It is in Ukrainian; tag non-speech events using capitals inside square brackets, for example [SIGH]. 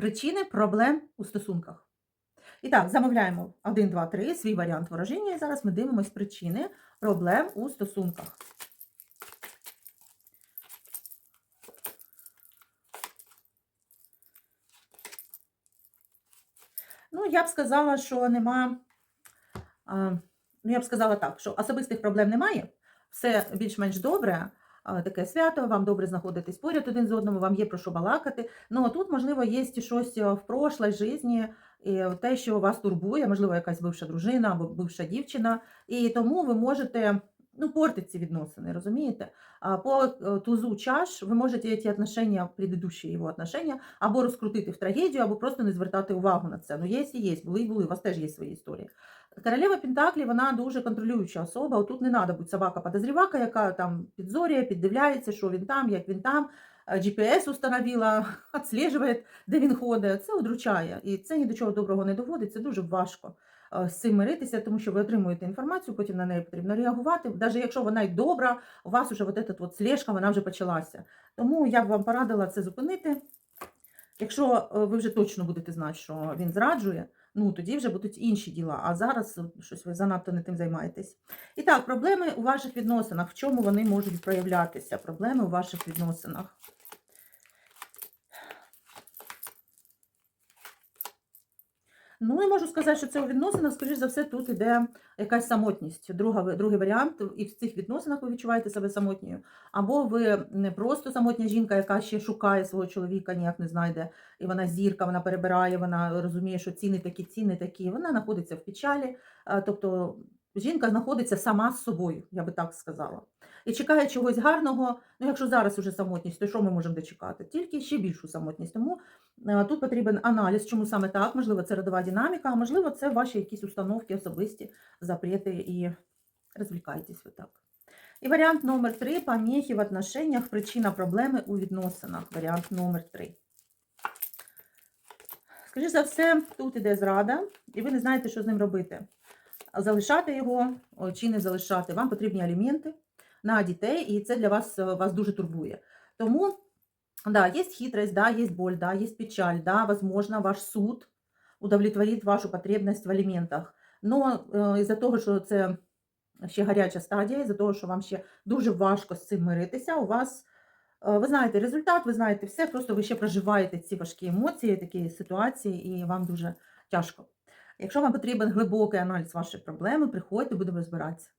Причини проблем у стосунках. І так, замовляємо 1, 2, 3, свій варіант ворожіння. І зараз ми дивимось причини проблем у стосунках. Ну, я б сказала, що нема. Ну, я б сказала так, що особистих проблем немає, все більш-менш добре. Таке свято, вам добре знаходитись поряд один з одним, вам є про що балакати. Ну, а тут, можливо, є щось е, в прошлій житті, те, що вас турбує, можливо, якась бивша дружина або бивша дівчина, і тому ви можете ну, портити ці відносини, розумієте? По е, тузу чаш ви можете ці отношения, предыдущие його отношения, або розкрутити в трагедію, або просто не звертати увагу на це. Ну, є і є, були і були, у вас теж є свої історії. Королева Пентаклі, вона дуже контролююча особа. Отут не треба бути собака-подозрівака, яка там підзорює, піддивляється, що він там, як він там. Е, GPS установила, [LAUGHS] відслежує, де він ходить. Це удручає. І це ні до чого доброго не доводить. Це дуже важко з цим миритися, тому що ви отримуєте інформацію, потім на неї потрібно реагувати. Навіть якщо вона й добра, у вас вже от от слежка, вона вже почалася. Тому я б вам порадила це зупинити. Якщо е, ви вже точно будете знати, що він зраджує, ну тоді вже будуть інші діла. А зараз щось ви занадто не тим займаєтесь. І так, проблеми у ваших відносинах. В чому вони можуть проявлятися? Проблеми у ваших відносинах. Ну, і можу сказати, що це у відносинах, скоріш за все, тут іде якась самотність. Друга, другий варіант, і в цих відносинах ви відчуваєте себе самотньою. Або ви не просто самотня жінка, яка ще шукає свого чоловіка, ніяк не знайде, і вона зірка, вона перебирає, вона розуміє, що ціни такі, ціни такі. Вона знаходиться в печалі. Тобто жінка знаходиться сама з собою, я би так сказала. І чекає чогось гарного. Ну, якщо зараз уже самотність, то що ми можемо дочекати? Тільки ще більшу самотність. Тому Е, Тут потрібен аналіз, чому саме так, можливо, це родова динаміка, а можливо, це ваші якісь установки особисті, запрети і розвлікайтесь ви так. І варіант номер три поміхи в отношеннях, причина проблеми у відносинах. Варіант номер три. Скоріше за все, тут іде зрада, і ви не знаєте, що з ним робити. Залишати його чи не залишати. Вам потрібні аліменти на дітей, і це для вас, е, вас дуже турбує. Тому Да, есть хитрость, да, есть боль, да, есть печаль, да, возможно, ваш суд удовлетворит вашу потребность в аліментах. Но е, із-за того, що це ще гаряча стадія, із-за того, що вам ще дуже важко з цим миритися, у вас, е, ви знаєте результат, ви знаєте все, просто ви ще проживаєте ці важкі емоції, такі ситуації, і вам дуже тяжко. Якщо вам потрібен глибокий аналіз вашої проблеми, приходьте, будемо розбиратися.